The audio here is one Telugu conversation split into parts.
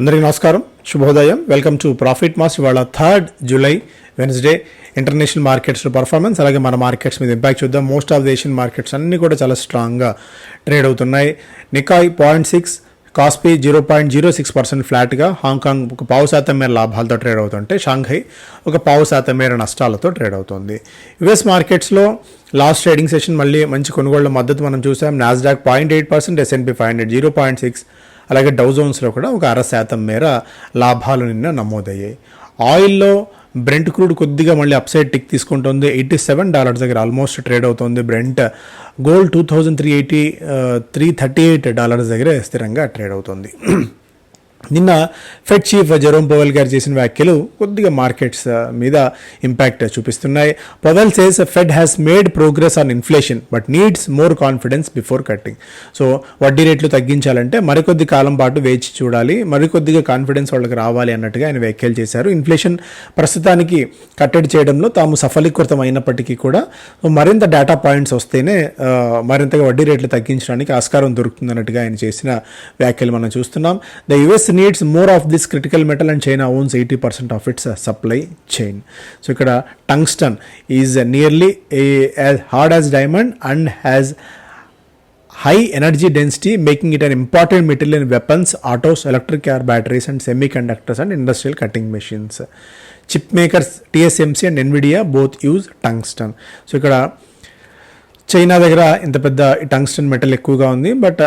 అందరికీ నమస్కారం శుభోదయం వెల్కమ్ టు ప్రాఫిట్ మాస్ ఇవాళ third July Wednesday international markets performance అలాగే మన మార్కెట్స్ మీద ఇంపాక్ట్ చూద్దాం most of the Asian markets అన్నీ కూడా చాలా స్ట్రాంగ్గా ట్రేడ్ అవుతున్నాయి Nikkei point six Kospi zero point zero six percent ఫ్లాట్గా హాంకాంగ్ ఒక పావు శాతం మేర లాభాలతో ట్రేడ్ అవుతుంటే షాంఘై ఒక పావు శాతం మేర నష్టాలతో ట్రేడ్ అవుతుంది యుఎస్ మార్కెట్స్లో లాస్ట్ ట్రేడింగ్ సెషన్ మళ్ళీ మంచి కొనుగోళ్ల మద్దతు మనం చూసాం Nasdaq point eight percent S and P five hundred zero point six అలాగే డౌజోన్స్లో కూడా ఒక అర శాతం మేర లాభాలు నిన్న నమోదయ్యాయి ఆయిల్లో బ్రెంట్ క్రూడ్ కొద్దిగా మళ్ళీ అప్సైడ్ టిక్ తీసుకుంటుంది ఎయిటీ సెవెన్ డాలర్స్ దగ్గర ఆల్మోస్ట్ ట్రేడ్ అవుతుంది Brent gold two thousand three eighty three thirty eight dollars దగ్గర స్థిరంగా ట్రేడ్ అవుతుంది నిన్న ఫెడ్ చీఫ్ జెరోమ్ పవల్ గారు చేసిన వ్యాఖ్యలు కొద్దిగా మార్కెట్స్ uh, మీద ఇంపాక్ట్ చూపిస్తున్నాయి Powell says Fed has made progress on inflation but needs more confidence before cutting so వడ్డీ రేట్లు తగ్గించాలంటే మరికొద్ది కాలం పాటు వేచి చూడాలి మరికొద్దిగా కాన్ఫిడెన్స్ వాళ్ళకి రావాలి అన్నట్టుగా ఆయన వ్యాఖ్యలు చేశారు ఇన్ఫ్లేషన్ ప్రస్తుతానికి కట్టడి చేయడంలో తాము సఫలీకృతం అయినప్పటికీ కూడా మరింత డేటా పాయింట్స్ వస్తేనే uh, మరింతగా వడ్డీ రేట్లు తగ్గించడానికి ఆస్కారం దొరుకుతుంది ఆయన చేసిన వ్యాఖ్యలు మనం చూస్తున్నాం the US needs more of this critical metal, and China owns 80% of its uh, supply chain. So ikkada tungsten is uh, nearly as hard as diamond and has high energy density, making it an important material in weapons, autos, electric car batteries and semiconductors and industrial cutting machines. Chip makers TSMC and Nvidia both use tungsten. So ikkada China దగ్గర ఇంత పెద్ద టంగ్స్టన్ మెటల్ ఎక్కువగా ఉంది బట్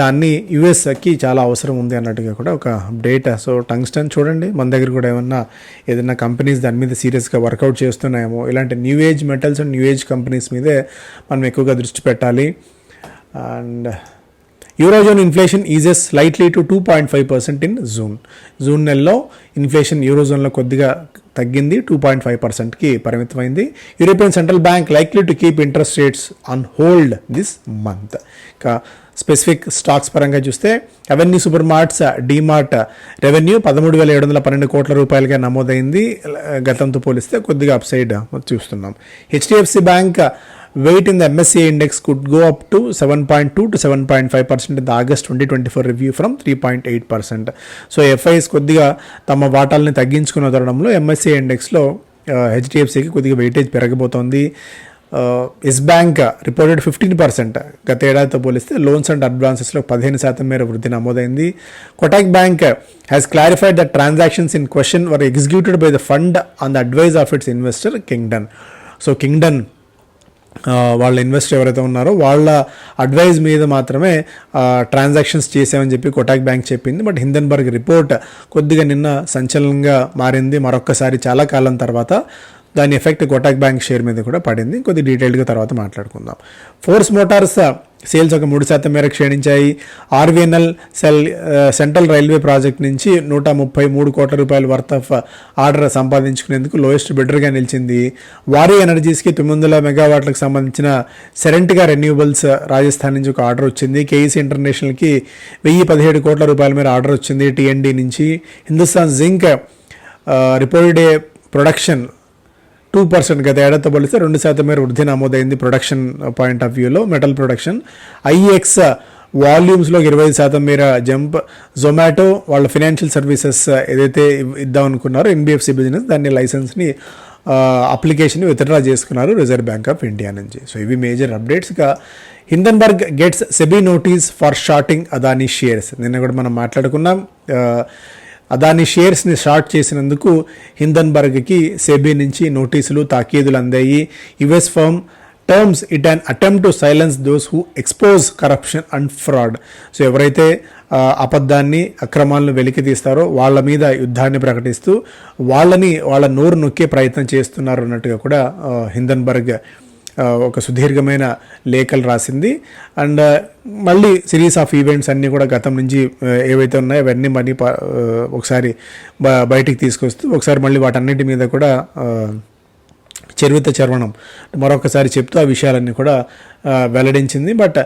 దాన్ని యుఎస్కి చాలా అవసరం ఉంది అన్నట్టుగా కూడా ఒక అప్డేట్ సో టంగ్స్టన్ చూడండి మన దగ్గర కూడా ఏమన్నా ఏదైనా కంపెనీస్ దాని మీద సీరియస్గా వర్కౌట్ చేస్తున్నాయేమో ఇలాంటి new age metals and new age companies మీదే మనం ఎక్కువగా దృష్టి పెట్టాలి and eurozone inflation eases slightly to two point five percent in June June నెలలో ఇన్ఫ్లేషన్ యూరోజోన్లో కొద్దిగా తగ్గింది టూ పాయింట్ ఫైవ్ పర్సెంట్కి పరిమితమైంది European central bank likely to keep interest rates on hold this month ఇంకా స్పెసిఫిక్ స్టాక్స్ పరంగా చూస్తే Avenue super marts DMart revenue పదమూడు వేల ఏడు వందల పన్నెండు కోట్ల రూపాయలుగా నమోదైంది గతంతో పోలిస్తే కొద్దిగా అప్సైడ్ చూస్తున్నాం HDFC bank weight in the MSCI index could go up to seven point two to seven point five percent in August twenty twenty four review from three point eight percent so FIs కొద్దిగా తమ వాటాలని తగ్గించుకున్న తరుణంలో ఎంఎస్సీ ఇండెక్స్లో హెచ్డిఎఫ్సికి కొద్దిగా weightage పెరగబోతోంది Yes bank reported fifteen percent గత ఏడాదితో పోలిస్తే లోన్స్ అండ్ అడ్వాన్సెస్లో పదిహేను శాతం మేర వృద్ధి నమోదైంది Kotak bank has clarified the transactions in question were executed by the fund on the advice of its investor Kingdon so Kingdon వాళ్ళ ఇన్వెస్టర్ ఎవరైతే ఉన్నారో వాళ్ళ అడ్వైజ్ మీద మాత్రమే ట్రాన్సాక్షన్స్ చేసామని చెప్పి కొటాక్ బ్యాంక్ చెప్పింది బట్ హిందన్బర్గ్ రిపోర్ట్ కొద్దిగా నిన్న సంచలనంగా మారింది మరొక్కసారి చాలా కాలం తర్వాత దాని ఎఫెక్ట్ కొటాక్ బ్యాంక్ షేర్ మీద కూడా పడింది కొద్ది డీటెయిల్డ్గా తర్వాత మాట్లాడుకుందాం ఫోర్స్ మోటార్స్ సేల్స్ ఒక మూడు శాతం మేర క్షీణించాయి ఆర్వీఎన్ఎల్ సెల్ సెంట్రల్ రైల్వే ప్రాజెక్ట్ నుంచి నూట ముప్పై మూడు కోట్ల రూపాయల వర్త్ ఆఫ్ ఆర్డర్ సంపాదించుకునేందుకు లోయెస్ట్ బిడ్డర్గా నిలిచింది వారి ఎనర్జీస్కి తొమ్మిది వందల మెగావాట్లకు సంబంధించిన సెరెంట్గా రెన్యూబుల్స్ రాజస్థాన్ నుంచి ఒక ఆర్డర్ వచ్చింది కేఈసీ ఇంటర్నేషనల్కి వెయ్యి పదిహేడు కోట్ల రూపాయల మేర ఆర్డర్ వచ్చింది టీఎన్డీ నుంచి Hindustan zinc day production two percent గత ఏడాదితో పోలిస్తే రెండు శాతం మేర వృద్ధి నమోదైంది ప్రొడక్షన్ పాయింట్ ఆఫ్ వ్యూలో మెటల్ ప్రొడక్షన్ ఐఎక్స్ వాల్యూమ్స్లో ఇరవై శాతం మేర జంప్ జొమాటో వాళ్ళ ఫినాన్షియల్ సర్వీసెస్ ఏదైతే ఇద్దాం అనుకున్నారో ఎన్బిఎఫ్సి బిజినెస్ దాన్ని లైసెన్స్ని అప్లికేషన్ విత్డ్రా చేసుకున్నారు రిజర్వ్ బ్యాంక్ ఆఫ్ ఇండియా నుంచి సో ఇవి major అప్డేట్స్గా Hindenburg gets SEBI notice for shorting Adani shares నిన్న కూడా మనం మాట్లాడుకున్నాం దాని షేర్స్ని షార్ట్ చేసినందుకు హిందన్బర్గ్కి సెబీ నుంచి నోటీసులు తాకీదులు అందాయి US firm terms it and attempt to silence those who expose corruption and fraud so ఎవరైతే అబద్ధాన్ని అక్రమాలను వెలికి తీస్తారో వాళ్ళ మీద యుద్ధాన్ని ప్రకటిస్తూ వాళ్ళని వాళ్ళ నోరు నొక్కే ప్రయత్నం చేస్తున్నారు అన్నట్టుగా కూడా హిందన్బర్గ్ ఒక సుదీర్ఘమైన లేఖలు రాసింది అండ్ మళ్ళీ సిరీస్ ఆఫ్ ఈవెంట్స్ అన్నీ కూడా గతం నుంచి ఏవైతే ఉన్నాయో అవన్నీ మళ్ళీ ఒకసారి బయటికి తీసుకొస్తూ ఒకసారి మళ్ళీ వాటన్నిటి మీద కూడా చరిత చర్వణం మరొకసారి చెప్తూ ఆ విషయాలన్నీ కూడా వెల్లడించింది బట్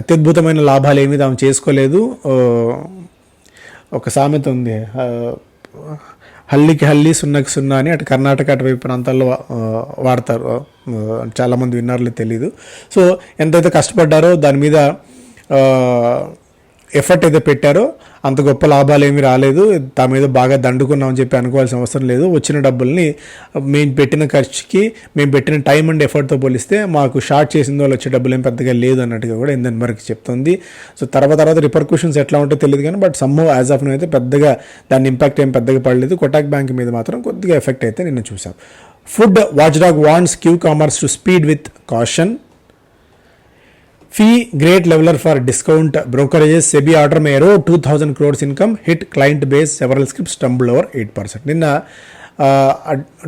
అత్యద్భుతమైన లాభాలు ఏమీ తాము చేసుకోలేదు ఒక సామెత ఉంది హల్లీకి హల్లీ సున్నాకి సున్నా అని అటు కర్ణాటక అటువైపు ప్రాంతాల్లో వాడతారు చాలామంది విన్నారులే తెలీదు సో ఎంతైతే కష్టపడ్డారో దాని మీద ఎఫర్ట్ అయితే పెట్టారో అంత గొప్ప లాభాలు ఏమీ రాలేదు తా మీద బాగా దండుకున్నామని చెప్పి అనుకోవాల్సిన అవసరం లేదు వచ్చిన డబ్బుల్ని మేము పెట్టిన ఖర్చుకి మేము పెట్టిన టైం అండ్ ఎఫర్ట్తో పోలిస్తే మాకు షార్ట్ చేసిన వాళ్ళు వచ్చే డబ్బులు ఏం పెద్దగా లేదు అన్నట్టుగా కూడా ఇందని వరకు చెప్తుంది సో తర్వాత తర్వాత రిపర్క్యూషన్స్ ఎట్లా ఉంటే తెలియదు కానీ బట్ సమ్మో యాజ్ ఆఫ్ అయితే పెద్దగా దాని ఇంపాక్ట్ ఏం పెద్దగా పడలేదు కొటాక్ బ్యాంక్ మీద మాత్రం కొద్దిగా ఎఫెక్ట్ అయితే నిన్న చూసాం food watchdog warns q commerce to speed with caution fee great leveller for discount brokerages SEBI order marrow two thousand crores income hit client base several script stumble over eight percent నిన్న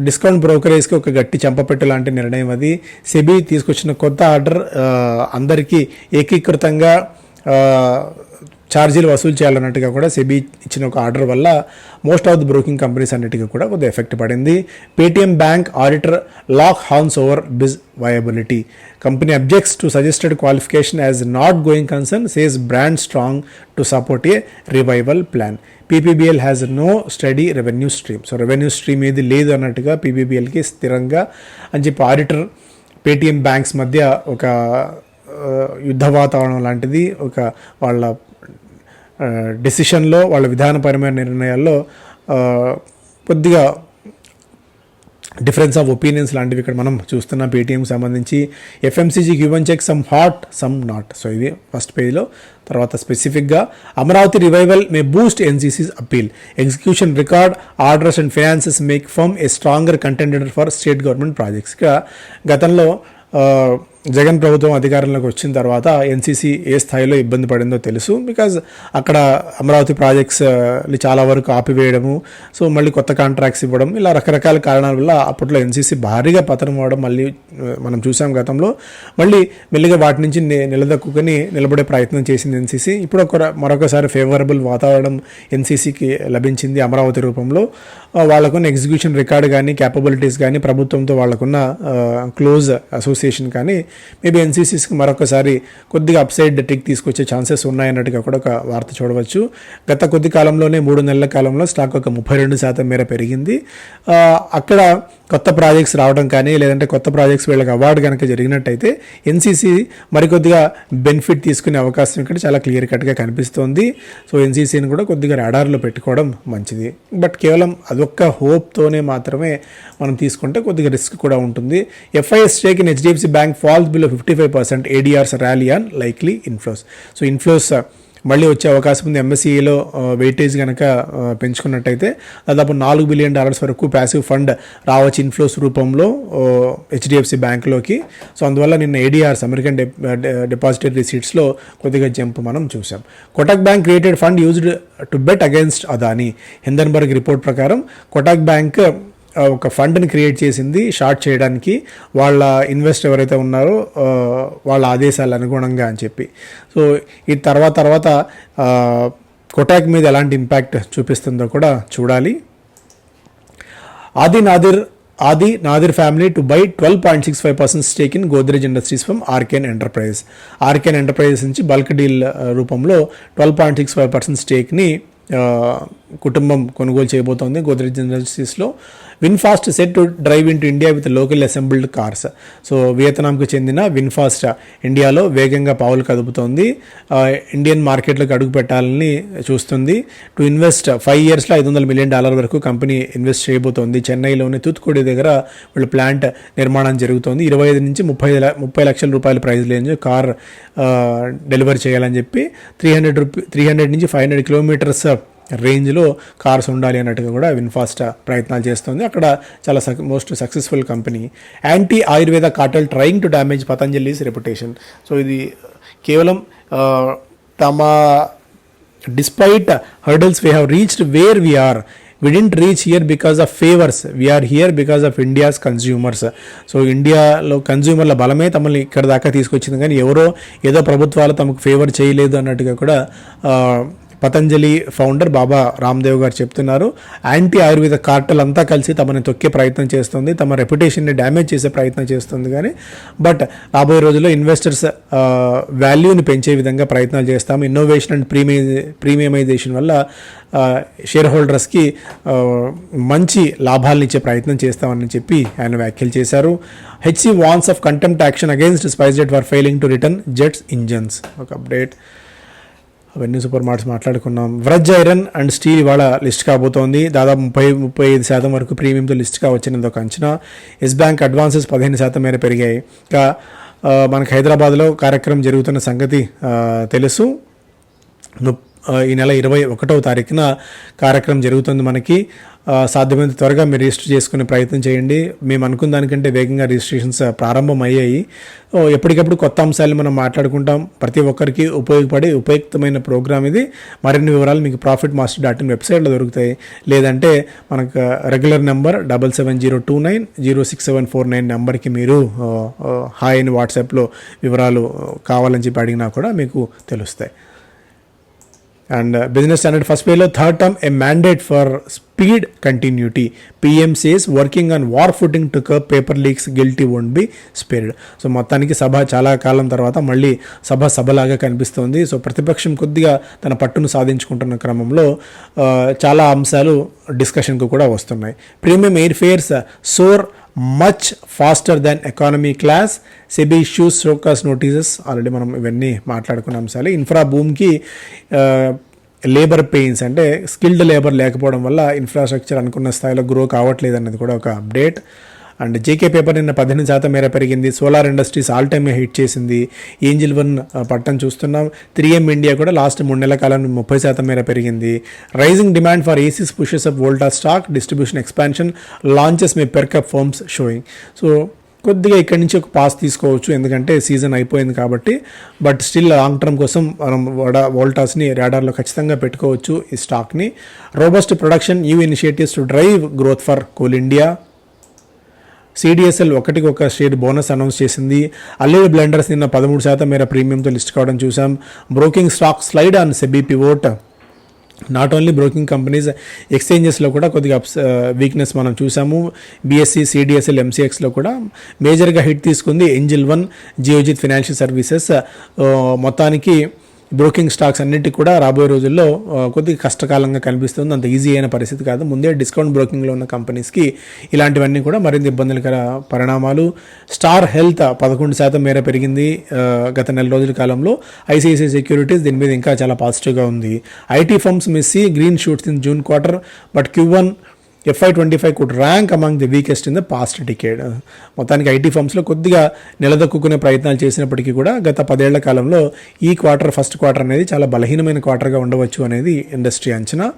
డిస్కౌంట్ బ్రోకరేజ్కి ఒక గట్టి చంపపెట్టు లాంటి నిర్ణయం అది సెబీ తీసుకొచ్చిన కొత్త ఆర్డర్ అందరికీ ఏకీకృతంగా ఛార్జీలు వసూలు చేయాలన్నట్టుగా కూడా సెబీ ఇచ్చిన ఒక ఆర్డర్ వల్ల most of the broking companies అన్నిటికీ కూడా కొద్దిగా ఎఫెక్ట్ పడింది Paytm bank auditor lock horns over biz viability company objects to suggested qualification as not going concern says brand strong to support a revival plan PPBL has no steady revenue stream so revenue stream ఏది లేదు అన్నట్టుగా పీపీబీఎల్కి స్థిరంగా అని చెప్పి ఆడిటర్ పేటీఎం బ్యాంక్స్ మధ్య ఒక యుద్ధ వాతావరణం లాంటిది ఒక వాళ్ళ డెసిషన్లో వాళ్ళ విధానపరమైన నిర్ణయాల్లో కొద్దిగా డిఫరెన్స్ ఆఫ్ ఒపీనియన్స్ లాంటివి ఇక్కడ మనం చూస్తున్నాం పేటీఎంకి సంబంధించి FMCG human check some hot some not so ఇది ఫస్ట్ పేజ్లో తర్వాత స్పెసిఫిక్గా Amaravati revival may boost NCC's appeal execution record orders and finances make firm a stronger contender for state government ప్రాజెక్ట్స్గా గతంలో జగన్ ప్రభుత్వం అధికారంలోకి వచ్చిన తర్వాత ఎన్సీసీ ఏ స్థాయిలో ఇబ్బంది పడిందో తెలుసు బికాజ్ అక్కడ అమరావతి ప్రాజెక్ట్స్ uh, చాలా వరకు ఆపివేయడము సో మళ్ళీ కొత్త కాంట్రాక్ట్స్ ఇవ్వడం ఇలా రకరకాల కారణాల వల్ల అప్పట్లో ఎన్సీసీ భారీగా పతనం అవడం మళ్ళీ uh, మనం చూసాం గతంలో మళ్ళీ మెల్లిగా వాటి నుంచి నిలదొక్కుని నిలబడే ప్రయత్నం చేసింది ఎన్సీసీ ఇప్పుడు ఒక మరొకసారి ఫేవరబుల్ వాతావరణం ఎన్సీసీకి లభించింది అమరావతి రూపంలో uh, వాళ్ళకున్న ఎగ్జిక్యూషన్ రికార్డు కానీ క్యాపబిలిటీస్ కానీ ప్రభుత్వంతో వాళ్ళకున్న క్లోజ్ అసోసియేషన్ కానీ మేబీ ఎన్సీసీస్కి మరొకసారి కొద్దిగా అప్సైడ్ ట్రిక్ తీసుకొచ్చే ఛాన్సెస్ ఉన్నాయన్నట్టుగా కూడా ఒక వార్త చూడవచ్చు గత కొద్ది కాలంలోనే మూడు నెలల కాలంలో స్టాక్ ఒక ముప్పై రెండు శాతం మేర పెరిగింది అక్కడ కొత్త ప్రాజెక్ట్స్ రావడం కానీ లేదంటే కొత్త ప్రాజెక్ట్స్ వీళ్ళకి అవార్డు కనుక జరిగినట్టయితే ఎన్సీసీ మరికొద్దిగా బెనిఫిట్ తీసుకునే అవకాశం ఇక్కడ చాలా క్లియర్ కట్గా కనిపిస్తోంది సో ఎన్సీసీని కూడా కొద్దిగా రాడార్లో పెట్టుకోవడం మంచిది బట్ కేవలం అదొక్క హోప్తోనే మాత్రమే మనం తీసుకుంటే కొద్దిగా రిస్క్ కూడా ఉంటుంది FIs stake in HDFC bank fall falls below fifty five percent ADRs rally on likely inflows so inflows మళ్ళీ వచ్చే అవకాశం ఉంది ఎంఎస్సీలో వెయిటేజ్ కనుక పెంచుకున్నట్టయితే దాదాపు నాలుగు బిలియన్ డాలర్స్ వరకు ప్యాసివ్ ఫండ్ రావచ్చు ఇన్ఫ్లోస్ రూపంలో హెచ్డిఎఫ్సి uh, బ్యాంక్లోకి సో అందువల్ల నిన్న ఏడీఆర్స్ అమెరికన్ డిపాజిటరీ రిసీట్స్లో కొద్దిగా జంప్ మనం చూసాం Kotak bank created fund used to bet against Adani Hindenburg report ప్రకారం కొటక్ బ్యాంక్ ఒక ఫండ్ని క్రియేట్ చేసింది షార్ట్ చేయడానికి వాళ్ళ ఇన్వెస్ట్ ఎవరైతే ఉన్నారో వాళ్ళ ఆదేశాలు అనుగుణంగా అని చెప్పి సో ఈ తర్వాత తర్వాత కొటాక్ మీద ఎలాంటి ఇంపాక్ట్ చూపిస్తుందో కూడా చూడాలి Adi Nadir Adi Nadir family to buy twelve point six five percent stake in Godrej industries from Arkane enterprise Arkane enterprises నుంచి బల్క్ డీల్ రూపంలో twelve point six five percent స్టేక్ని కుటుంబం కొనుగోలు చేయబోతోంది Godrej ఇండస్ట్రీస్లో VinFast set to drive in to India with local assembled cars so వియత్నాంకు చెందిన విన్ఫాస్ట్ ఇండియాలో వేగంగా పావులు కదుపుతోంది ఇండియన్ మార్కెట్లకు అడుగు పెట్టాలని చూస్తుంది టు ఇన్వెస్ట్ ఫైవ్ ఇయర్స్లో ఐదు వందల మిలియన్ డాలర్ వరకు కంపెనీ ఇన్వెస్ట్ చేయబోతోంది చెన్నైలోని తూత్తుకుడి దగ్గర వీళ్ళ ప్లాంట్ నిర్మాణం జరుగుతోంది ఇరవై ఐదు నుంచి ముప్పై ముప్పై లక్షల రూపాయల ప్రైజ్ లేని కార్ డెలివరీ చేయాలని చెప్పి three hundred rupee three hundred నుంచి ఫైవ్ హండ్రెడ్ కిలోమీటర్స్ రేంజ్లో కార్స్ ఉండాలి అన్నట్టుగా కూడా విన్ఫాస్ట్ ప్రయత్నాలు చేస్తుంది అక్కడ చాలా most successful company anti Ayurveda cartel trying to damage Patanjali's reputation so ఇది కేవలం తమ despite hurdles we have reached where we are we didn't reach here because of favours we're here because of India's consumers so ఇండియాలో కన్జ్యూమర్ల బలమే తమల్ని ఇక్కడ దాకా తీసుకొచ్చింది కానీ ఎవరో ఏదో ప్రభుత్వాలు తమకు ఫేవర్ చేయలేదు అన్నట్టుగా కూడా పతంజలి ఫౌండర్ బాబా రామ్దేవ్ గారు చెప్తున్నారు యాంటీ ఆయుర్వేద కార్టల్ అంతా కలిసి తమని తొక్కే ప్రయత్నం చేస్తుంది తమ రెప్యుటేషన్ని డ్యామేజ్ చేసే ప్రయత్నం చేస్తుంది కానీ బట్ రాబోయే రోజుల్లో ఇన్వెస్టర్స్ వాల్యూని పెంచే విధంగా ప్రయత్నాలు చేస్తాం ఇన్నోవేషన్ అండ్ ప్రీమియ ప్రీమియమైజేషన్ వల్ల షేర్ హోల్డర్స్కి మంచి లాభాలను ఇచ్చే ప్రయత్నం చేస్తామని చెప్పి ఆయన వ్యాఖ్యలు చేశారు HC warns of contempt action against SpiceJet for failing to return jets engines ఒక అప్డేట్ అవన్నీ సూపర్ మార్ట్స్ మాట్లాడుకున్నాం వ్రజ్ ఐరన్ అండ్ స్టీల్ ఇవాళ లిస్ట్ కాబోతోంది దాదాపు ముప్పై ముప్పై ఐదు శాతం వరకు ప్రీమియంతో లిస్ట్గా వచ్చినది ఒక అంచనా ఎస్ బ్యాంక్ అడ్వాన్సెస్ పదిహేను శాతం మేర పెరిగాయి ఇంకా మనకు హైదరాబాద్లో కార్యక్రమం జరుగుతున్న సంగతి తెలుసు ఈ నెల ఇరవై ఒకటవ తారీఖున కార్యక్రమం జరుగుతుంది మనకి సాధ్యమైనంత త్వరగా మీరు రిజిస్టర్ చేసుకునే ప్రయత్నం చేయండి మేము అనుకున్న దానికంటే వేగంగా రిజిస్ట్రేషన్స్ ప్రారంభం అయ్యాయి ఎప్పటికప్పుడు కొత్త అంశాలు మనం మాట్లాడుకుంటాం ప్రతి ఒక్కరికి ఉపయోగపడే ఉపయుక్తమైన ప్రోగ్రామ్ ఇది మరిన్ని వివరాలు మీకు ప్రాఫిట్ మాస్టర్ డాట్ ఇన్ వెబ్సైట్లో దొరుకుతాయి లేదంటే మనకు regular number double seven zero two nine zero six seven four nine నెంబర్కి మీరు హాయ్ అని వాట్సాప్లో వివరాలు కావాలని చెప్పి అడిగినా కూడా మీకు తెలుస్తాయి అండ్ బిజినెస్ స్టాండర్డ్ ఫస్ట్ పేలో third term a mandate for speed continuity PM working and war footing to curb paper leaks guilty won't be spared so మొత్తానికి సభ చాలా కాలం తర్వాత మళ్ళీ సభ సభలాగా కనిపిస్తోంది సో ప్రతిపక్షం కొద్దిగా తన పట్టును సాధించుకుంటున్న క్రమంలో uh, చాలా అంశాలు డిస్కషన్కు కూడా వస్తున్నాయి premium air fares soar much faster than economy class SEBI issues focus notices already మనం ఇవన్నీ మాట్లాడుకున్న అంశాలు ఇన్ఫ్రా భూమికి లేబర్ uh, పెయిన్స్ అంటే స్కిల్డ్ లేబర్ లేకపోవడం వల్ల ఇన్ఫ్రాస్ట్రక్చర్ అనుకున్న స్థాయిలో గ్రో కావట్లేదు అన్నది కూడా ఒక అప్డేట్ అండ్ జేకే పేపర్ నిన్న పద్దెనిమిది శాతం మేర పెరిగింది solar industries all time hit చేసింది ఏంజిల్ వన్ పట్టం చూస్తున్నాం త్రీ ఎం ఇండియా కూడా లాస్ట్ మూడు నెలల కాలం ముప్పై శాతం మేర పెరిగింది rising demand for ACs pushes up Volta stock distribution expansion launches may perk up forms showing so కొద్దిగా ఇక్కడి నుంచి ఒక పాస్ తీసుకోవచ్చు ఎందుకంటే సీజన్ అయిపోయింది కాబట్టి బట్ స్టిల్ లాంగ్ టర్మ్ కోసం మనం వడా వోల్టాస్ని రాడార్లో ఖచ్చితంగా పెట్టుకోవచ్చు ఈ స్టాక్ని robust production new initiatives to drive growth for coal India CDSL ఒకటికి ఒక షేర్ బోనస్ అనౌన్స్ చేసింది అల్లెల్ బ్లెండర్స్ నిన్న పదమూడు శాతం మేర ప్రీమియంతో లిస్ట్ కావడం చూసాం broking stock slide on SEBI pivot not only broking companies ఎక్స్చేంజెస్లో కూడా కొద్దిగా అప్స్ వీక్నెస్ uh, మనం చూసాము బీఎస్సీ సిడిఎస్ఎల్ ఎంసీఎక్స్లో కూడా మేజర్గా హిట్ తీసుకుంది Angel One Geojit financial services మొత్తానికి బ్రోకింగ్ స్టాక్స్ అన్నిటికీ కూడా రాబోయే రోజుల్లో కొద్దిగా కష్టకాలంగా కనిపిస్తుంది అంత ఈజీ అయిన పరిస్థితి కాదు ముందే డిస్కౌంట్ బ్రోకింగ్లో ఉన్న కంపెనీస్కి ఇలాంటివన్నీ కూడా మరింత ఇబ్బందులకర పరిణామాలు స్టార్ హెల్త్ పదకొండు శాతం మేర పెరిగింది గత నెల రోజుల కాలంలో ఐసిఐసిఐ సెక్యూరిటీస్ దీని మీద ఇంకా చాలా పాజిటివ్గా ఉంది IT firms miss green shoots in June quarter but Q one FY twenty five could rank among the weakest in the past decade మొత్తానికి ఐటీ ఫర్మ్స్లో కొద్దిగా నిలదొక్కునే ప్రయత్నాలు చేసినప్పటికీ కూడా గత పదేళ్ల కాలంలో ఈ క్వార్టర్ ఫస్ట్ క్వార్టర్ అనేది చాలా బలహీనమైన క్వార్టర్గా ఉండవచ్చు అనేది ఇండస్ట్రీ అంచనా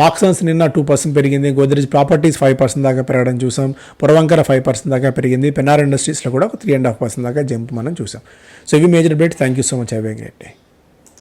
మాక్సన్స్ నిన్న టూ పర్సెంట్ పెరిగింది గోద్రేజ్ ప్రాపర్టీస్ ఫైవ్ పర్సెంట్ దాకా పెరగడం చూసాం పురవంకర ఫైవ్ పర్సెంట్ దాకా పెరిగింది పెనార్ ఇండస్ట్రీస్లో కూడా ఒక త్రీ అండ్ హాఫ్ పర్సెంట్ దాకా జంప్ మనం చూసాం సో ఇవి major bet thank you so much having a